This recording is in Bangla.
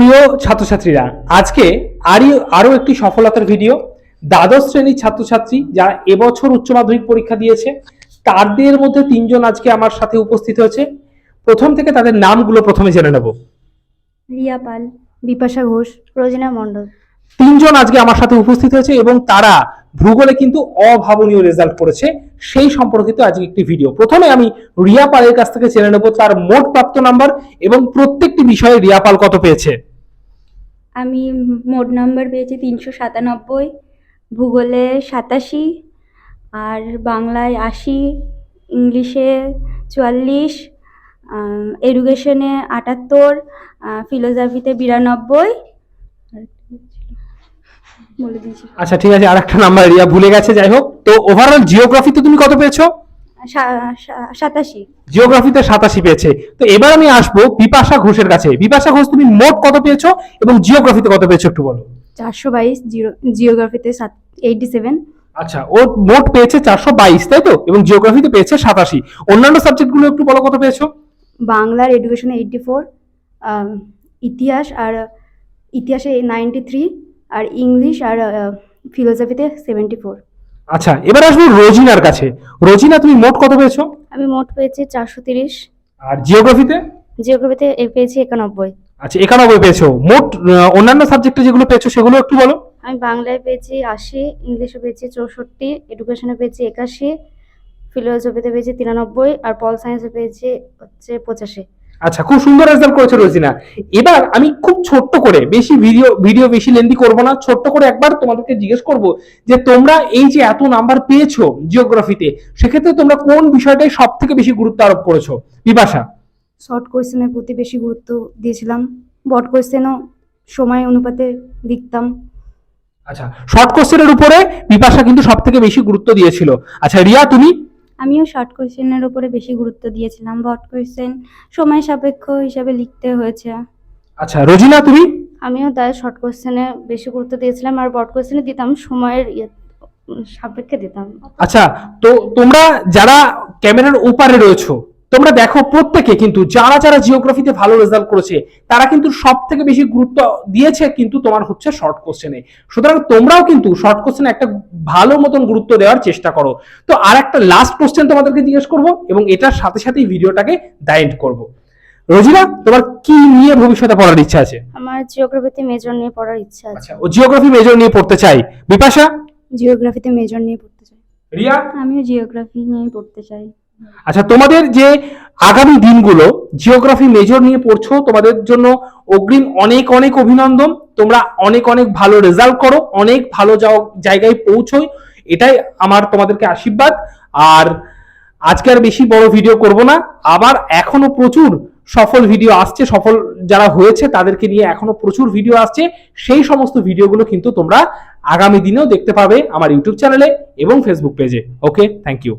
প্রিয় ছাত্রছাত্রীরা আজকে আরই আরও একটি সফলতার ভিডিও। দ্বাদশ শ্রেণির ছাত্রছাত্রী যারা এবছর উচ্চ মাধ্যমিক পরীক্ষা দিয়েছে তাদের মধ্যে তিনজন আজকে আমার সাথে উপস্থিত হয়েছে। প্রথম থেকে তাদের নামগুলো প্রথমে জেনে নেব। রিয়া পাল বিপাশা ঘোষ রোজিনা মণ্ডল। তিনজন আজকে আমার সাথে উপস্থিত হয়েছে এবং তারা ভূগোলে কিন্তু অভাবনীয় রেজাল্ট করেছে। সেই সম্পর্কিত আজকে একটি ভিডিও প্রথমে আমি রিয়া পালের কাছ থেকে জেনে নেব তার মোট প্রাপ্ত নাম্বার এবং প্রত্যেকটি বিষয়ে রিয়া পাল কত পেয়েছে। আমি মোট নাম্বার পেয়েছি তিনশো সাতানব্বই, ভূগোলে সাতাশি, আর বাংলায় আশি, ইংলিশে চুয়াল্লিশ এডুকেশনে আটাত্তর ফিলোসফিতে বিরানব্বই। আর আচ্ছা ঠিক আছে, আরেকটা নাম্বার রিয়া ভুলে গেছে, যাই হোক। তো ওভারঅল জিওগ্রাফিতে তুমি কত পেয়েছ? সাতাশি। জিওগ্রাফিতে সাতাশি পেয়েছে। তো এবার আমি আসব বিপাশা ঘোষের কাছে। বিপাশা ঘোষ তুমি মোট কত পেয়েছ এবং জিওগ্রাফিতে কত পেয়েছ একটু বলো। চারশো বাইশ জিওগ্রাফিতে সাত এইটটি সেভেন আচ্ছা ও মোট পেয়েছে চারশো বাইশ তাই তো? এবং জিওগ্রাফিতে পেয়েছে সাতাশি। অন্যান্য সাবজেক্টগুলো একটু বলো কত পেয়েছ? বাংলার এডুকেশনে এইটটি ফোর ইতিহাস আর ইতিহাসে নাইনটি থ্রি আর ইংলিশ আর ফিলোসফিতে সেভেন্টি ফোর আচ্ছা এবার আসব রোজিনার কাছে। রোজিনা তুমি মোট কত পেয়েছ? আমি মোট পেয়েছি চারশো তিরিশ। আর জিওগ্রাফিতে? জিওগ্রাফিতে পেয়েছি একানব্বই। আচ্ছা একানব্বই পেয়েছ। মোট অন্যান্য সাবজেক্টে যেগুলো পেয়েছ সেগুলো একটু বলো। আমি বাংলায় পেয়েছি আশি ইংলিশে পেয়েছি চৌষট্টি এডুকেশনে পেয়েছি একাশি ফিলোসফিতে পেয়েছি তিরানব্বই আর পল সায়েন্সে পেয়েছি হচ্ছে পঁচাশি। আচ্ছা খুব সুন্দর রেজাল্ট করেছে রোজিনা। এবার আমি খুব ছোট্ট করে বেশি ভিডিও ভিডিও বেশি লেন্দি করব না ছোট্ট করে একবার তোমাদেরকে জিজ্ঞেস করব যে তোমরা এই যে এত নাম্বার পেয়েছ জিওগ্রাফিতে সেক্ষেত্রে তোমরা কোন বিষয়টাই সব থেকে বেশি গুরুত্ব আরোপ করেছ? বিপাশা। শর্ট কোয়েশ্চেনের প্রতি বেশি গুরুত্ব দিয়েছিলাম। বট কোয়েশ্চেনও সময় অনুপাতে লিখতাম। আচ্ছা শর্ট কোশ্চেনের উপরে বিপাশা কিন্তু সব থেকে বেশি গুরুত্ব দিয়েছিল। আচ্ছা রিয়া তুমি? আমিও শর্ট কোয়েশ্চেনের উপরে বেশি গুরুত্ব দিয়েছিলাম বট কোয়েশ্চেন সময় সাপেক্ষ হিসাবে লিখতে হয়েছে। আচ্ছা রোজিনা তুমি? আমিও তাই শর্ট কোয়েশ্চেনে বেশি গুরুত্ব দিয়েছিলাম আর বট কোয়েশ্চেনে দিতাম সময়ের ইয়ে সাপেক্ষে দিতাম। আচ্ছা তো তোমরা যারা ক্যামেরার ওপারে রয়েছো তোমরা দেখো প্রত্যেকে কিন্তু যারা যারা জিওগ্রাফিতে ভালো রেজাল্ট করেছে তারা কিন্তু সব থেকে বেশি গুরুত্ব দিয়েছে কিন্তু তোমার হচ্ছে শর্ট কোশ্চেনে সুতরাং তোমরাও কিন্তু শর্ট কোশ্চেনে একটা ভালো মতন গুরুত্ব দেওয়ার চেষ্টা করো। তো আর একটা লাস্ট কোশ্চেন তোমাদেরকে জিজ্ঞেস করব এবং এটার সাথে সাথেই ভিডিওটাকে ডাইন্ড করব। রোজিনা তোমার কি নিয়ে ভবিষ্যতে পড়ার ইচ্ছা আছে? আমার জিওগ্রাফিতে মেজর নিয়ে পড়ার ইচ্ছা আছে। আচ্ছা ও জিওগ্রাফি মেজর নিয়ে পড়তে চাই। বিপাশা? জিওগ্রাফিতে মেজর নিয়ে পড়তে চাই। রিয়া? আমিও জিওগ্রাফি নিয়ে পড়তে চাই। আচ্ছা তোমাদের যে আগামী দিনগুলো জিওগ্রাফি মেজর নিয়ে পড়ছো, তোমাদের জন্য অগ্রিম অনেক অনেক অভিনন্দন। তোমরা অনেক অনেক ভালো রেজাল্ট করো, অনেক ভালো জায়গায় পৌঁছোই। এটাই আমার তোমাদেরকে আশীর্বাদ। আর আজকে আর বেশি বড় ভিডিও করব না। আবার এখনও প্রচুর সফল ভিডিও আসছে, সফল যারা হয়েছে, তাদেরকে নিয়ে এখনও প্রচুর ভিডিও আসছে। সেই সমস্ত ভিডিওগুলো কিন্তু তোমরা আগামী দিনেও দেখতে পাবে আমার ইউটিউব চ্যানেলে এবং ফেসবুক পেজে ওকে থ্যাংক ইউ